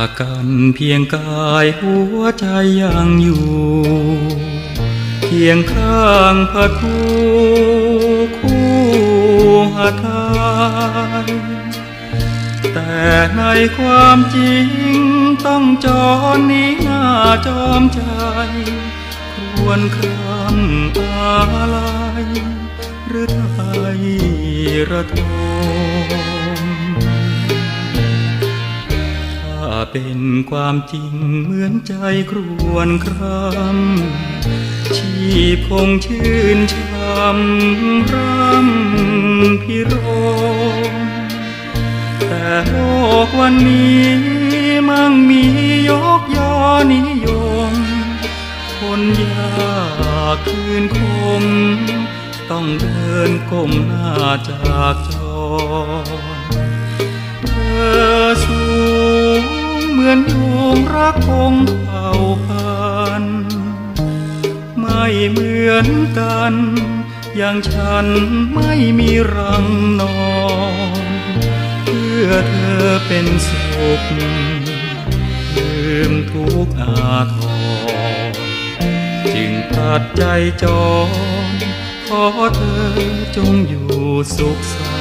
ากันเพียงกายหัวใจยังอยู่เคียงข้างพระทูคู่หาไทยแต่ในความจริงต้องจรนี้หน้าจอมใจ ควรคำอะไรหรือไทยระทม เป็นความจริงเหมือนใจครวนครำชีพคงชื่นช่ำรำพิรมแต่โลกวันนี้มั่งมียกยอนิยม คนยากคืนคม ต้องเดินก้มหน้าจากจร รักคงเผ่าพันธุ์ไม่เหมือนกัน อย่างฉันไม่มีรังนอนเพื่อเธอเป็นสุขลืมทุกอาทรจึงตัดใจจรขอเธอจงอยู่สุขสัน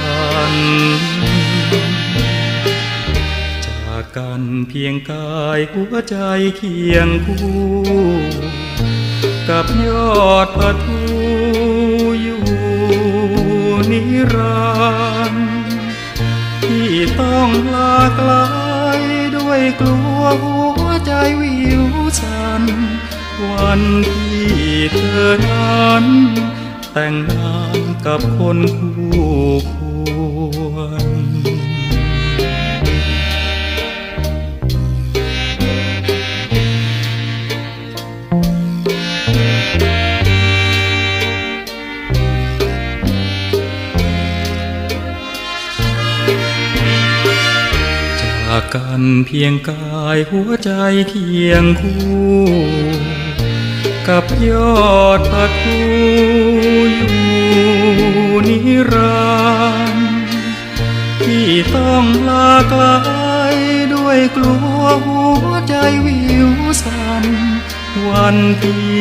กันเพียงกายหัวใจเคียงคู่กับยอดปะทูอยู่นิรันดร์ที่ต้องลาไกลด้วยกลัวหัวใจวิวสัน วันที่เธอนั้น แต่งงานกับคนคู่ควร จากกันเพียงกายหัวใจเคียงคู่ กับยอดปะทูอยู่นิรันดร์ที่ต้องลาไกลด้วยกลัวหัวใจวิวสัน วันที่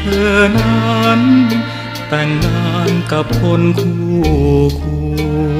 เธอนั้น แต่งงานกับคนคู่ควร